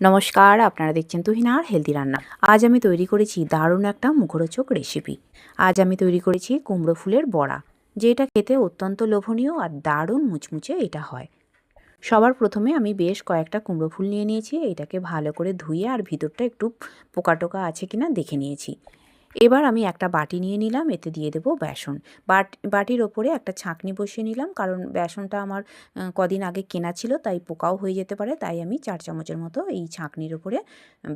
নমস্কার, আপনারা দেখছেন তুহিনার হেলদি রান্না আজ আমি তৈরি করেছি দারুণ একটা মুখরোচক রেসিপি আজ আমি তৈরি করেছি কুমড়ো ফুলের বড়া, যেটা খেতে অত্যন্ত লোভনীয় আর দারুণ মুচমুচে এটা হয়। সবার প্রথমে আমি বেশ কয়েকটা কুমড়ো ফুল নিয়ে নিয়েছি, এটাকে ভালো করে ধুয়ে আর ভিতরটা একটু পোকা টোকা আছে কিনা দেখে নিয়েছি। এবার আমি একটা বাটি নিয়ে নিলাম, এতে দিয়ে দেবো বেসন। বাট, বাটির ওপরে একটা ছাঁকনি বসিয়ে নিলাম, কারণ বেসনটা আমার কদিন আগে কেনা ছিল, তাই পোকাও হয়ে যেতে পারে, তাই আমি চার চামচের মতো এই ছাঁকনির ওপরে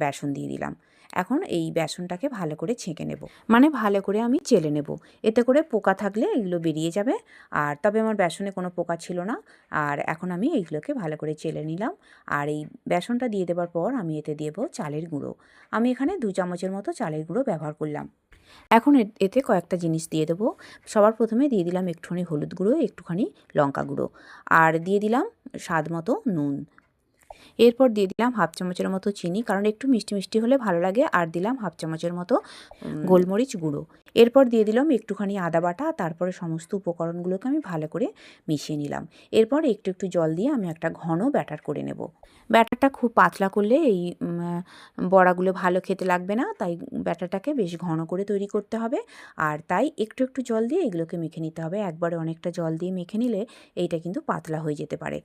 বেসন দিয়ে দিলাম। এখন এই বেসনটাকে ভালো করে ছেঁকে নেব। মানে ভালো করে আমি চেলে নেব। এতে করে পোকা থাকলে এগুলো বেরিয়ে যাবে, আর তবে আমার বেসনে কোনো পোকা ছিল না, আর এখন আমি এইগুলোকে ভালো করে চেলে নিলাম, আর এই বেসনটা দিয়ে দেওয়ার পর আমি এতে দেবো চালের গুঁড়ো। আমি এখানে দু চামচের মতো চালের গুঁড়ো ব্যবহার করলাম। এখন এতে কয়েকটা জিনিস দিয়ে দেবো। সবার প্রথমে দিয়ে দিলাম একটুখানি হলুদ গুঁড়ো, একটুখানি লঙ্কা গুঁড়ো। আর দিয়ে দিলাম স্বাদ মতো নুন। এরপর দিয়ে দিলাম হাফ চামচের মতো চিনি কারণ একটু মিষ্টি মিষ্টি হলে ভালো লাগে। আর দিলাম হাফ চামচের মতো গোলমরিচ গুঁড়ো। এরপর দিয়ে দিলাম একটুখানি আদা বাটা তারপরে সমস্ত উপকরণগুলোকে আমি ভালো করে মিশিয়ে নিলাম। এরপর একটু একটু জল দিয়ে আমি একটা ঘন ব্যাটার করে নেব। ব্যাটারটা খুব পাতলা করলে এই বড়াগুলো ভালো খেতে লাগবে না তাই ব্যাটারটাকে বেশ ঘন করে তৈরি করতে হবে। আর তাই একটু একটু জল দিয়ে এগুলোকে মেখে নিতে হবে। একবারে অনেকটা জল দিয়ে মেখে নিলে এইটা কিন্তু পাতলা হয়ে যেতে পারে।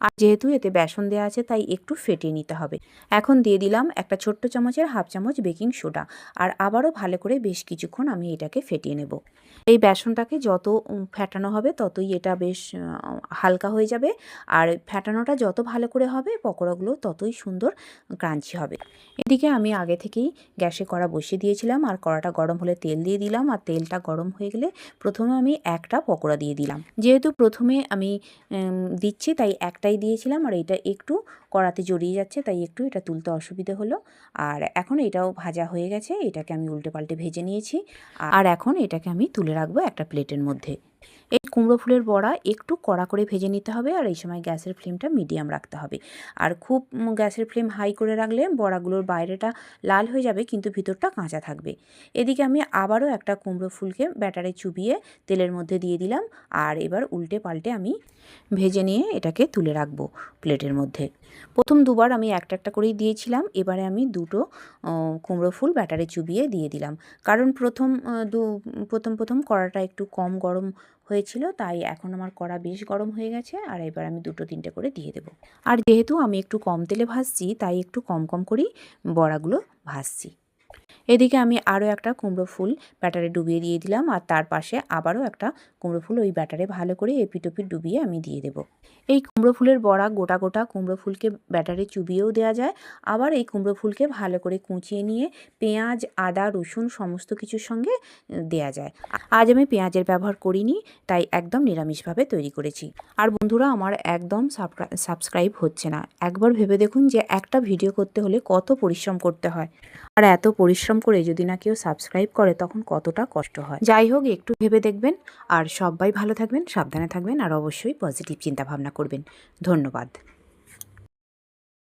আর যেহেতু এতে বেসন দেওয়া আছে, তাই একটু ফেটিয়ে নিতে হবে। এখন দিয়ে দিলাম একটা ছোট্ট চামচের হাফ চামচ বেকিং সোডা আর আবারও ভালো করে বেশ কিছুক্ষণ আমি এটাকে ফেটিয়ে নেব। এই বেসনটাকে যত ফেটানো হবে, ততই এটা বেশ হালকা হয়ে যাবে আর ফেটানোটা যত ভালো করে হবে, পকোড়াগুলো ততই সুন্দর ক্রাঞ্চি হবে। এদিকে আমি আগে থেকেই গ্যাসে কড়া বসিয়ে দিয়েছিলাম আর কড়াটা গরম হলে তেল দিয়ে দিলাম আর তেলটা গরম হয়ে গেলে প্রথমে আমি একটা পকোড়া দিয়ে দিলাম। যেহেতু প্রথমে আমি দিচ্ছি, তাই একটাই দিয়েছিলাম আর এটা একটু কড়াতে জড়িয়ে যাচ্ছে, তাই একটু এটা তুলতে অসুবিধে হলো। আর এখন এটাও ভাজা হয়ে গেছে, এটাকে আমি উল্টে পাল্টে ভেজে নিয়েছি। আর এখন এটাকে আমি তুলে রাখব একটা প্লেটের মধ্যে। এই কুমড়ো ফুলের বড়া একটু কড়া করে ভেজে নিতে হবে আর এই সময় গ্যাসের ফ্লেমটা মিডিয়াম রাখতে হবে। আর খুব গ্যাসের ফ্লেম হাই করে রাখলে বড়াগুলোর বাইরেটা লাল হয়ে যাবে কিন্তু ভিতরটা কাঁচা থাকবে। এদিকে আমি আবারও একটা কুমড়ো ফুলকে ব্যাটারে চুবিয়ে তেলের মধ্যে দিয়ে দিলাম আর এবার উল্টে পাল্টে আমি ভেজে নিয়ে এটাকে তুলে রাখব প্লেটের মধ্যে। প্রথম দুবার আমি একটা একটা করেই দিয়েছিলাম, এবারে আমি দুটো কুমড়ো ফুল ব্যাটারে চুবিয়ে দিয়ে দিলাম। কারণ প্রথম দু, প্রথম প্রথম কড়াটা একটু কম গরম হয়েছিল, তাই এখন আমার কড়া বেশ গরম হয়ে গেছে, আর এবার আমি দুটো তিনটে করে দিয়ে দেব। আর যেহেতু আমি একটু কম তেলে ভাজছি, তাই একটু কম কম করেই বড়াগুলো ভাজছি। এদিকে আমি আরও একটা কুমড়ো ফুল ব্যাটারে ডুবিয়ে দিয়ে দিলাম আর তার পাশে আবারও একটা কুমড়ো ফুল ওই ব্যাটারে ভালো করে এপিটোপিট ডুবিয়ে আমি দিয়ে দেব। এই কুমড়ো ফুলের বড়া গোটা গোটা কুমড়ো ফুলকে ব্যাটারে চুবিয়েও দেওয়া যায়। আবার এই কুমড়ো ফুলকে ভালো করে কুচিয়ে নিয়ে পেঁয়াজ, আদা, রসুন সমস্ত কিছুর সঙ্গে দেয়া যায়। আজ আমি পেঁয়াজের ব্যবহার করিনি, তাই একদম নিরামিষভাবে তৈরি করেছি। আর বন্ধুরা, আমার একদম সাবস্ক্রাইব হচ্ছে না। একবার ভেবে দেখুন যে একটা ভিডিও করতে হলে কত পরিশ্রম করতে হয়। আর এত পরিশ্রম করে যদি না কেউ সাবস্ক্রাইব করে, তখন কতটা কষ্ট হয়। যাই হোক, একটু ভেবে দেখবেন। আর সবাই ভালো থাকবেন, সাবধানে থাকবেন, আর অবশ্যই পজিটিভ চিন্তাভাবনা করবেন। ধন্যবাদ।